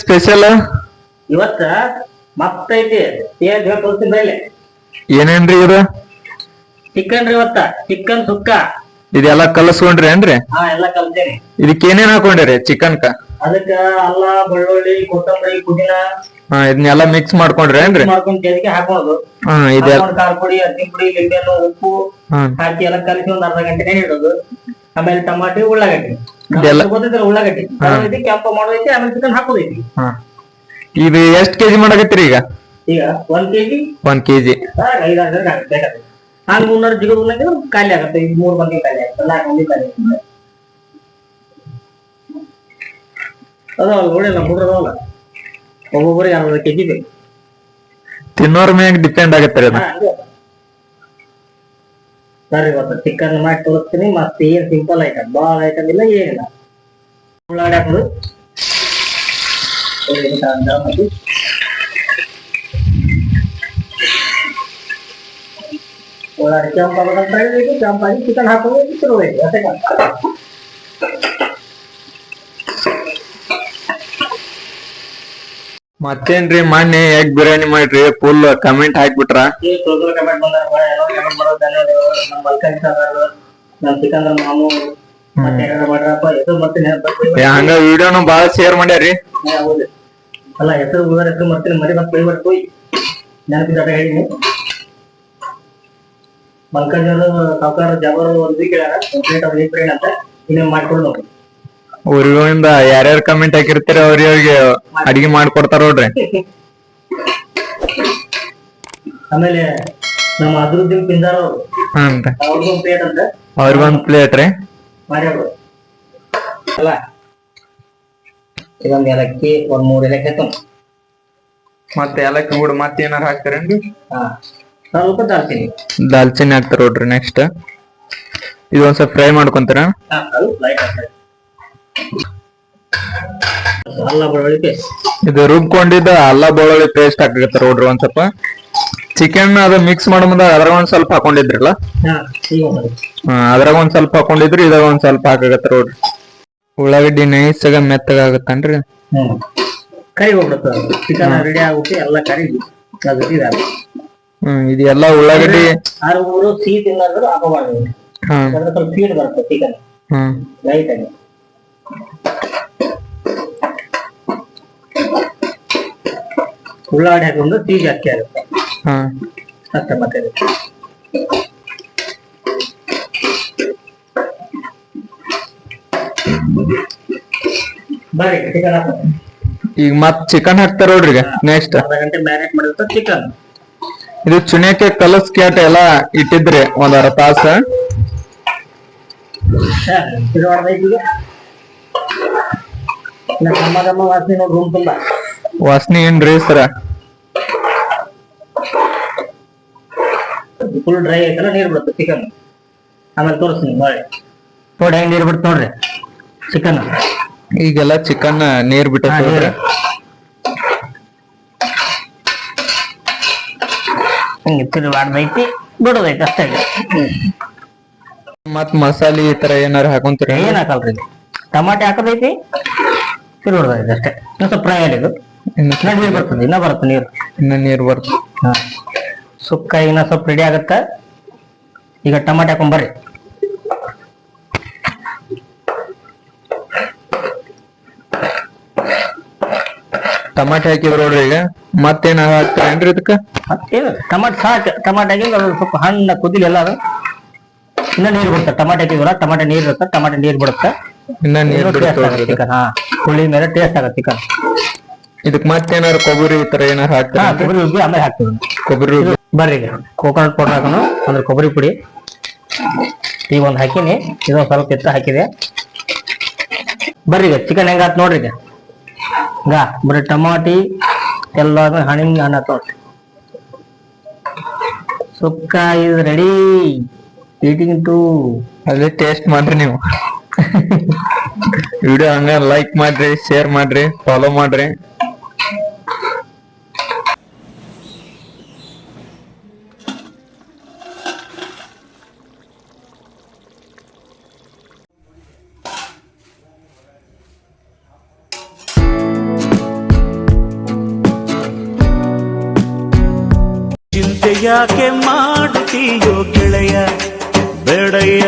Special ಇವತ್ತ ಮತ್ತೈತಿ ಏನ್ ಹೇಳ್ತೀನಿ ಬರಲಿ ಏನೇನ್ರಿ ಇದು? ಚಿಕನ್ ರೀ ಇವತ್ತ ಚಿಕನ್ ಸುಕ್ಕ. ಇದೆಲ್ಲ ಕಲಸ್ಕೊಂಡ್ರಿ ಏನ್ರಿ? ಹಾ ಎಲ್ಲ ಕಲ್ತೇನೆ. ಇದಕ್ಕೆ ಏನೇನ್ ಹಾಕೊಂಡಿರಿ ಚಿಕನ್ ಕ ಅದಕ್ಕ ಅಲ್ಲ ಬೆಳ್ಳುಳ್ಳಿ ಕೊತ್ತಂಬರಿ ಪುದೀನಾ. ಹಾ ಇದನ್ನೆಲ್ಲ ಮಿಕ್ಸ್ ಮಾಡ್ಕೊಂಡ್ರಿ ಏನ್ರಿ? ಮಾಡ್ಕೊಂಡ್ ಕೆದಿಗೆ ಹಾಕೋದು ಹಾ ಇದೆಲ್ಲ ಹಾಕೊಂಡ್ ಖಾರ ಪುಡಿ ಅರ್ಶಿನ ಪುಡಿ ಲಿಂಬೆಹಣ್ಣು ಉಪ್ಪು ಹಾ. ಹಾಕಿ ಎಲ್ಲ ಕಲಸಿ ಒಂದ್ ಅರ್ಧ ಗಂಟೆ ಇಡೋದು. ಆಮೇಲೆ ಟಮಾಟಿ ಉಳ್ಳಾಗಡ್ಡಿ. ಇದೆಲ್ಲ- ಗೊತ್ತಿದ್ರೆ ಉಳ್ಳಾಗಡ್ಡಿ. ಇದು ಕೆಂಪ ಮಾಡೋದೈತಿ ಆಮೇಲೆ ಚಿಕನ್ ಹಾಕೋದೈತಿ ಹಾ. ಇದು ಎಷ್ಟ್ ಕೆಜಿ ಮಾಡಾಕತ್ತೀರಿ ಈಗ? ಈಗ ಒಂದ್ ಕೆಜಿ? ಒಂದ್ ಕೆಜಿ. ಐದಾರು ಜನ ಬೇಕಾಗುತ್ತೆ ಹಂಗ ಮುನ್ನೂರು ಜಿಗ ಖಾಲಿ ಆಗುತ್ತೆ. ಈಗ ಮೂರ್ ಮಂದಿ ಖಾಲಿ ಆಗುತ್ತೆ. ನಾಲ್ಕು ಮಂದಿ ಖಾಲಿ ಆಗುತ್ತೆ. ಅದಾವಲ್ಲ ನೋಡಿಲ್ಲ ಹುಡ್ರ ಅದಾವಲ್ಲ. ಒಬ್ಬೊಬ್ಬರಿಗೆ ಅರ್ಧ ಕೆಜಿ ಬೇಕು ತಿನ್ನೋರ್ ಮ್ಯಾಗ ಡಿಪೆಂಡ್ ಆಗತ್ತೀರಿ ಅದು? ಹಾ, ಹಂಗೆ ಅದ. ಸರಿ ಇವತ್ತು ಚಿಕನ್ ಮಾಡಿ ತೋರಿಸ್ತೀನಿ ಮತ್ತೆ ಏನ್ ಸಿಂಪಲ್ ಐಟಮ್ ಬಾಳ ಐಟಮ್ ಇಲ್ಲ ಏನಿಲ್ಲ. ಉಳ್ಳಾಗಡ್ಡಿ ಹಾಕೋದು ಉಳ್ಳಾಗಡ್ಡಿ ಹಾಕೋದು, ಹಾಕಿ. ಉಳ್ಳಾಗಡ್ಡಿ ಕೆಂಪಾಗಬೇಕಂತ ಹೇಳಿದ್ರೆ ಕೆಂಪಾಗಿ ಚಿಕನ್ ಹಾಕೋದು ಚಿಕನ್ ಹೋಯ್ತು ಅಷ್ಟೇ ಕೆಲ್ಸ. ಮತ್ತೇನ್ರಿ ಮೊನ್ನೆ ಎಗ್ ಬಿರಿಯಾನಿ ಮಾಡ್ರಿ ಫುಲ್ ಕಮೆಂಟ್ ಹಾಕ್ಬಿಟ್ರ? ಹಂಗ ವಿಡಿಯೋನು ಬಾಳ ಶೇರ್ ಮಾಡ್ಯಾರಿ ಅಲ್ಲ ಹೆಸರು ಉದಾರ ಹೆಸರು ಮಾಡ್ತೀನಿ ಮರಿ ಮತ್ತೆ ಬೈಬಾರ್ದು ಹೋಯ್ ನೆನಪಿದ ಹೇಳಿ ಮಲ್ಕಂಜರು ಸಾವುಕಾರ ಜಾಬರ್ ಒಂದು ಕೇಳ್ಯಾರ ಕಂಪ್ಲೀಟ್ ಅವ್ರು ಫ್ರೆಂಡ್ ಅಂತ ಇನ್ನೇನ್ ಮಾಡ್ಕೊಂಡು ನೋಡಿ ಊರಿಗಳಿಂದ ಯಾರ್ಯಾರ ಕಮೆಂಟ್ ಹಾಕಿರ್ತೀರ ಅವ್ರಿಗೆ ಅಡಿಗೆ ಮಾಡ್ಕೊಡ್ತಾರ ನೋಡ್ರಿ. ಆಮೇಲೆ ನಮ್ಮ ಅದ್ರುದ್ದೀನ್ ಪಿಂಜಾರ್ ಹ್ಞೂ ಅವ್ರಿಗೊಂದು ಪ್ಲೇಟ್ ಅಂತ. ಅವ್ರಿಗೊಂದ್ ಪ್ಲೇಟ್ ರೀ. ಮಾಡ್ಯಾರು ಅಲ್ಲ ಇದೊಂದು ಏಲಕ್ಕಿ ಒಂದ್ ಮೂರು ಏಲಕ್ಕಿ ಆಯ್ತು. ಮತ್ತೆ ಏಲಕ್ಕಿ ಕೂಡ ಮತ್ತೆ ಏನಾರ ಹಾಕ್ತಾರೇನ್ರಿ? ಸ್ವಲ್ಪ ದಾಲ್ಚಿನಿ ದಾಲ್ಚಿನ್ನಿ ಹಾಕ್ತಾರ ನೋಡ್ರಿ ನೆಕ್ಸ್ಟ್ ಇದು ಒಂದ್ ಸ್ವಲ್ಪ ಫ್ರೈ ಮಾಡ್ಕೊಂತಾರ ಇದು ರುಬ್ಕೊಂಡಿದ್ದ ಅಲ್ಲ ಬೆಳ್ಳುಳ್ಳಿ ಪೇಸ್ಟ್ ಹಾಕಿರ್ತಾರ ನೋಡ್ರಿ ಒಂದ್ ಸ್ವಲ್ಪ. ಚಿಕನ್ ಅದ ಮಿಕ್ಸ್ ಮಾಡೋ ಮುಂದ ಅದ್ರಾಗ ಒಂದ್ ಸ್ವಲ್ಪ ಹಾಕೊಂಡಿದ್ರಲ್ಲ? ಅದ್ರಾಗ ಒಂದ್ ಸ್ವಲ್ಪ ಹಾಕೊಂಡಿದ್ರಿ ಇದಾಗ ಒಂದ್ ಸ್ವಲ್ಪ ಹಾಕಾಗತ್ತ ನೋಡ್ರಿ ಉಳ್ಳಾಗಡ್ಡಿ ನೈಸಾಗ ಮೆತ್ತಗ ಆಗತ್ತನ್ರಿ? ಹ್ಮ್. ಕರಿ ಹೋಗ್ಬಿಡುತ್ತೆ ಚಿಕನ್ ರೆಡಿ ಆಗುತ್ತೆ ಎಲ್ಲ ಕರಿ. ಅದು ಇದಾಗುತ್ತೆ ಹ್ಮ್ ಇದೆಲ್ಲ ಉಳ್ಳಾಗಡ್ಡಿ ಆರು ಮೂರು ಹಾಕೋಬಾರ್ದು. ಸ್ವಲ್ಪ ಬರುತ್ತೆ ಚಿಕನ್ ಹ್ಮ್. ರೈಟ್ ಆಗಿ. ಉಳ್ಳಾಗಡ್ಡಿ ಹಾಕೊಂಡು ಸಿಹಿ ಜಾಸ್ತಿ ಆಗುತ್ತೆ. ಅಷ್ಟೇ ಮತ್ತೆ. ಬರ್ರಿ ಚಿಕನ್ ಈಗ ಮತ್ ಚಿಕನ್ ಹಾಕ್ತಾರ ನೋಡ್ರಿ ಈಗ ನೆಕ್ಸ್ಟ್ ಅರ್ಧ ಗಂಟೆ ಮ್ಯಾರಿನೇಟ್ ಮಾಡಿದ್ರೆ ಚಿಕನ್ ಇದು ಚುನ್ಯಕ್ಕೆ ಕಲಸ್ ಕ್ಯಾಟ್ ಎಲ್ಲ ಇಟ್ಟಿದ್ರಿ ಒಂದ್ ಅರ್ಧ ತಾಸ. ವಾಸನೆ ನೋಡಿ ರೂಮ್ ತುಂಬಾ ವಾಸನೆ ಏನ್ರಿ ಸರ? ಫುಲ್ ಡ್ರೈ ಐತಲ್ಲ ನೀರ್ ಬಿಡುತ್ತೆ ಚಿಕನ್ ಆಮೇಲೆ ತೋರಿಸ್ತೀನಿ ನೋಡಿ ನೋಡಿ ಹೆಂಗ್ ನೀರ್ ಬಿಡುತ್ತೆ ನೋಡ್ರಿ ಚಿಕನ್ ಈಗೆಲ್ಲ ಚಿಕನ್ ನೀರ್ ಬಿಟ್ಟ ಹಿಂಗೆ ತಿರುವಾಡ್ದೈತಿ ಬಿಡೋದೈತಿ ಅಷ್ಟೇ. ಮತ್ ಮಸಾಲಿ ಈ ತರ ಏನಾರ ಹಾಕೊಂತೀರಿ ಏನ್ ಹಾಕಲ್ರಿ? ಟಮಾಟೆ ಹಾಕೋದೈತಿ? ತಿರುವಾಡ್ದೈತಿ ಅಷ್ಟೇ. ಇನ್ನು ಸ್ವಲ್ಪ ಫ್ರೈ ಇದು. ಇನ್ನ ನೀರು ಬರ್ತದೆ ಇನ್ನ ಬರುತ್ತೆ ನೀರು. ಇನ್ನ ನೀರು ಬರ್ತದೆ ಹಾ. ಸುಕ್ಕ ಇನ್ನ ಸ್ವಲ್ಪ ರೆಡಿ ಆಗತ್ತ? ಈಗ ಟಮಾಟೆ ಹಾಕೊಂಬರ್ರಿ ಟಮಾಟೆ ಹಾಕಿದ್ರ ನೋಡ್ರಿ ಈಗ. ಮತ್ತೇನ ಹಾಕ್ತಾರೇನ್ರಿ ಇದಕ್ಕ? ಮತ್ತೇನು ಟಮಾಟೆ ಸಾಕು. ಟಮಾಟೆ ಹಾಕಿದ್ರೆ ಅದು ಸ್ವಲ್ಪ ಹಣ್ಣ ಕುದಿಲಿ ಎಲ್ಲ ಅದು. ಇನ್ನ ನೀರು ಬಿಡುತ್ತೆ ಟಮಾಟೆ ಹಾಕಿದ್ವಲ್ಲ ಟಮಾಟೆ ನೀರು ಇರುತ್ತೆ ಟಮಾಟೆ ನೀರು ಬಿಡುತ್ತೆ. ಇನ್ನ ನೀರ್ ಇದು. ಚಿಕನ್ ಹಾ ಹುಳಿ ಮೇಲೆ ಟೇಸ್ಟ್ ಆಗತ್ತೆ ಚಿಕನ್ ಇದಕ್ ಮತ್ತೇನಾರ ಕೊಬ್ಬರಿ ಈ ತರ ಏನಾರ ಹಾ ಹಾಕ್ತಾರ ಕೊಬ್ಬರಿ ರುಬ್ಬಿ ಆಮೇಲೆ ಹಾಕ್ತೀವಿ ಕೊಬ್ಬರಿ ರುಬ್ಬಿ. ಬರ್ರಿ ಈಗ. ಕೋಕೋನಟ್ ಪೌಡರ್ ಹಾಕೋಣ. ಅಂದ್ರೆ ಕೊಬ್ಬರಿ ಪುಡಿ. ಈಗ ಒಂದು ಹಾಕಿನಿ. ಇದೊಂದು ಸ್ವಲ್ಪ ಎತ್ತ ಹಾಕಿದೆ. ಬರ್ರಿ ಈಗ. ಚಿಕನ್ ಹೆಂಗಾತ್ ನೋಡ್ರಿ ಈಗ. ಈಗ ಬರೀ ಟಮಾಟಿ ಎಲ್ಲ ಹಣಿಂಗ್ ಅನ್ನ ನೋಡ್ರಿ ಸುಕ್ಕ ಇದು ರೆಡಿ ಈಟಿಂಗ್ ಟು ಅದೇ ಟೇಸ್ಟ್ ಮಾಡ್ರಿ ನೀವು. ವಿಡಿಯೋ ಹಂಗ ಲೈಕ್ ಮಾಡ್ರಿ ಶೇರ್ ಮಾಡ್ರಿ ಫಾಲೋ ಮಾಡ್ರಿ. ಚಿಂತೆ ಯಾಕೆ ಮಾಡ್ತೀಯೋ ಗೆಳೆಯ ಬೇಡಯ್ಯ.